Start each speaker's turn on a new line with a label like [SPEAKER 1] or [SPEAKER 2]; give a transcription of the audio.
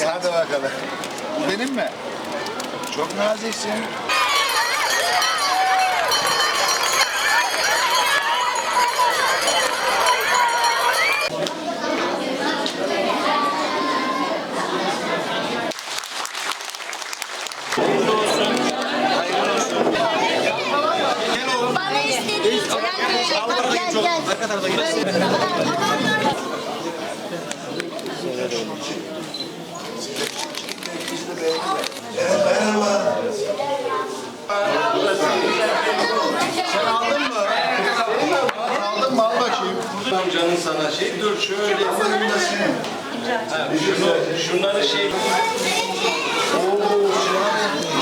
[SPEAKER 1] Peki hadi bakalım. Benim mi? Çok naziksin.
[SPEAKER 2] Bana istediğin gel gel gel gel.
[SPEAKER 3] amcanın sana şey dur şöyle. Ha, şunu, şunları şey... Oo, şunları yapmış.